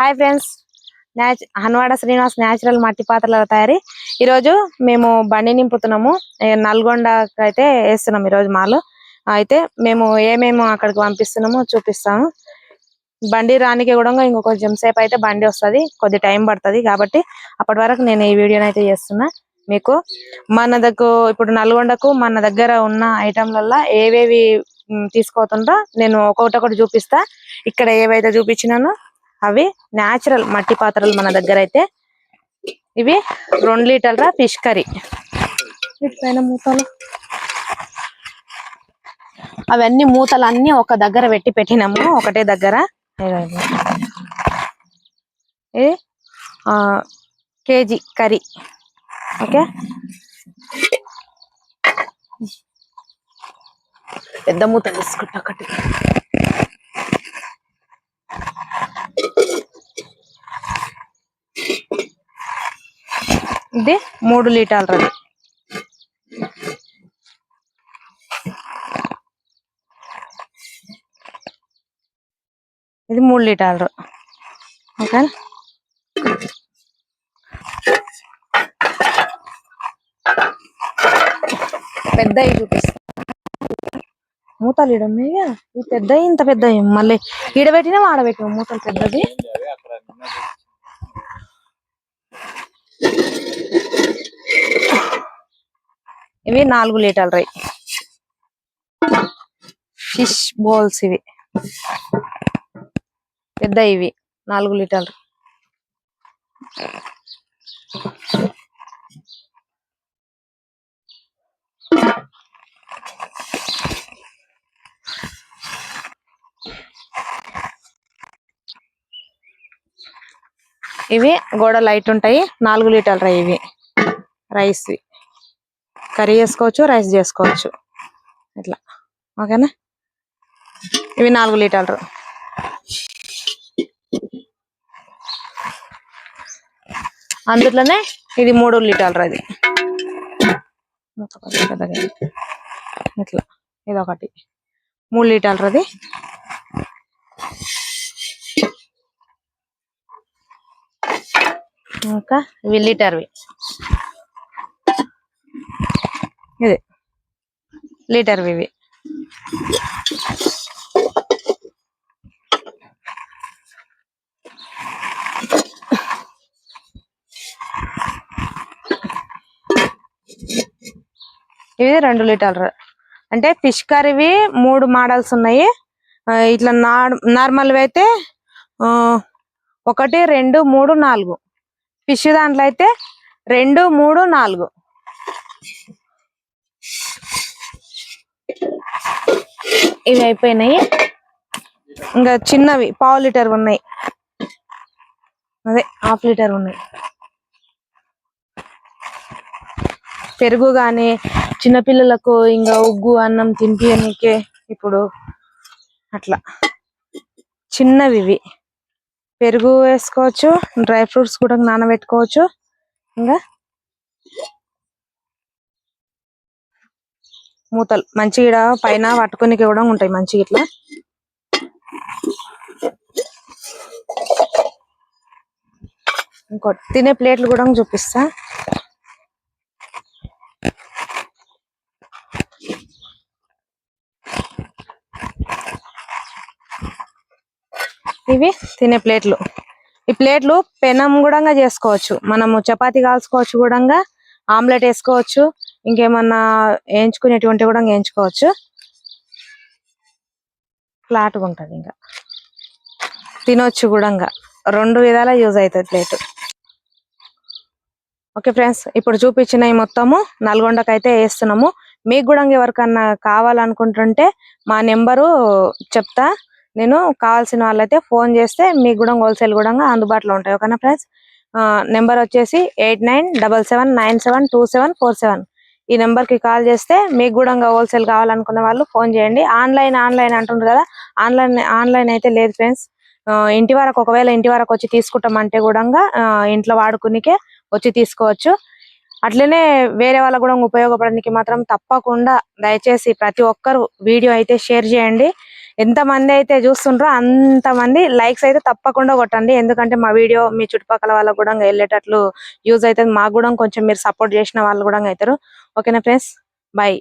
Hi friends. న్యాచ్ Hanwada Srinivas natural మట్టి పాత్రల తయారీ. ఈరోజు మేము బండి నింపుతున్నాము. నల్గొండకు నల్గొండకి అయితే వేస్తున్నాం ఈరోజు మాలు. అయితే మేము ఏమేమి అక్కడికి పంపిస్తున్నామో చూపిస్తాము. బండి రానికి కూడా ఇంకో కొంచెం సేపు అయితే బండి వస్తది. కొద్ది టైం పడుతుంది కాబట్టి అప్పటి వరకు నేను ఈ వీడియోని అయితే చేస్తున్నా. మీకు మన దగ్గర ఇప్పుడు నల్గొండకు మన దగ్గర ఉన్న ఐటెంలల్లో ఏవేవి తీసుకోతుంటా నేను ఒక్కొక్కటి ఒకటి చూపిస్తా. ఇక్కడ ఏవైతే చూపించినానో అవి నేచురల్ మట్టి పాత్రలు మన దగ్గర అయితే. ఇవి రెండు లీటర్ల ఫిష్ కర్రీ. వీటిపైన మూతలు. అవన్నీ మూతలు అన్ని ఒక దగ్గర పెట్టి పెట్టినాము ఒకటే దగ్గర. ఇది. KG curry. ఓకే? పెద్ద మూత తీసుకుంటా ఒకటి ఇది మూడు లీటర్లది ఇది మూడు లీటర్లు ఓకే పెద్ద చూపిస్తా. మూతలు ఇడమ్మయ్య ఈ పెద్ద ఇంత పెద్ద మళ్ళీ ఈడబెట్టినా ఆడబెట్టినా మూతలు పెద్దది ఇవి నాలుగు లీటర్లు రై. ఫిష్ బౌల్స్ ఇవి. పెద్ద ఇవి నాలుగు లీటర్లు ఇవి గోడ లైట్ ఉంటాయి. నాలుగు లీటర్ల రై ఇవి. రైస్ కర్రీ చేసుకోవచ్చు రైస్ చేసుకోవచ్చు. ఇట్లా. ఓకేనా? ఇవి నాలుగు లీటర్లు. అందులోనే ఇది మూడు లీటర్లు అది. ఇట్లా. ఇది ఒకటి మూడు లీటర్లు ఇంకా ఇవి లీటర్వి. ఇది. లీటర్వి ఇవి. ఇవి రెండు లీటర్లు. అంటే ఫిష్ కర్రీవి మూడు మోడల్స్ ఉన్నాయి. ఇట్లా నార్మల్ అయితే ఒకటి రెండు మూడు నాలుగు. ఫిష్ దాంట్లో అయితే రెండు మూడు నాలుగు. ఇవి అయిపోయినాయి. ఇంకా చిన్నవి పావు లీటర్ ఉన్నాయి. అదే హాఫ్ లీటర్ ఉన్నాయి. పెరుగు గాని చిన్నపిల్లలకు ఇంకా ఉగ్గు అన్నం తింపియనికే ఇప్పుడు అట్లా. చిన్నవి ఇవి పెరుగు వేసుకోవచ్చు డ్రై ఫ్రూట్స్ కూడా నానబెట్టుకోవచ్చు. ఇంకా మూతలు మంచిగా పైన పట్టుకునికి కూడా ఉంటాయి మంచిగా ఇట్లా. ఇంకోటి తినే ప్లేట్లు కూడా చూపిస్తా. ఇవి తినే ప్లేట్లు. ఈ ప్లేట్లు పెనం కూడా చేసుకోవచ్చు. మనము చపాతీ కాల్చుకోవచ్చు కూడా ఆమ్లెట్ వేసుకోవచ్చు ఇంకేమన్నా వేయించుకునేటువంటి కూడా వేయించుకోవచ్చు. ఫ్లాట్గా ఉంటది ఇంకా. తినొచ్చు కూడా రెండు విధాల యూజ్ అవుతుంది ప్లేట్. ఓకే ఫ్రెండ్స్ ఇప్పుడు చూపించిన ఈ మొత్తము నల్గొండకి అయితే వేస్తున్నాము. మీకు కూడా ఎవరికన్నా కావాలనుకుంటుంటే మా నెంబరు చెప్తా. నేను కావాల్సిన వాళ్ళైతే ఫోన్ చేస్తే మీకు కూడా హోల్సేల్ కూడా అందుబాటులో ఉంటాయి. ఓకేనా ఫ్రెండ్స్? నెంబర్ వచ్చేసి eight nine double seven nine seven two seven four seven. ఈ నెంబర్కి కాల్ చేస్తే మీకు కూడా హోల్సేల్ కావాలనుకున్న వాళ్ళు ఫోన్ చేయండి. ఆన్లైన్ ఆన్లైన్ అంటుండ్రు కదా? ఆన్లైన్ ఆన్లైన్ అయితే లేదు ఫ్రెండ్స్. ఇంటి వరకు ఒకవేళ ఇంటి వరకు వచ్చి తీసుకుంటామంటే కూడా ఇంట్లో వాడుకునికే వచ్చి తీసుకోవచ్చు. అట్లనే వేరే వాళ్ళకు కూడా ఉపయోగపడడానికి మాత్రం తప్పకుండా దయచేసి ప్రతి ఒక్కరు వీడియో అయితే షేర్ చేయండి. ఎంత మంది అయితే చూస్తుండ్రో అంత మంది లైక్స్ అయితే తప్పకుండా కొట్టండి. ఎందుకంటే మా వీడియో మీ చుట్టుపక్కల వాళ్ళకు కూడా వెళ్ళేటట్లు యూజ్ అవుతుంది. మాకు కూడా కొంచెం మీరు సపోర్ట్ చేసిన వాళ్ళు కూడా అవుతారు. ఓకేనా ఫ్రెండ్స్ బాయ్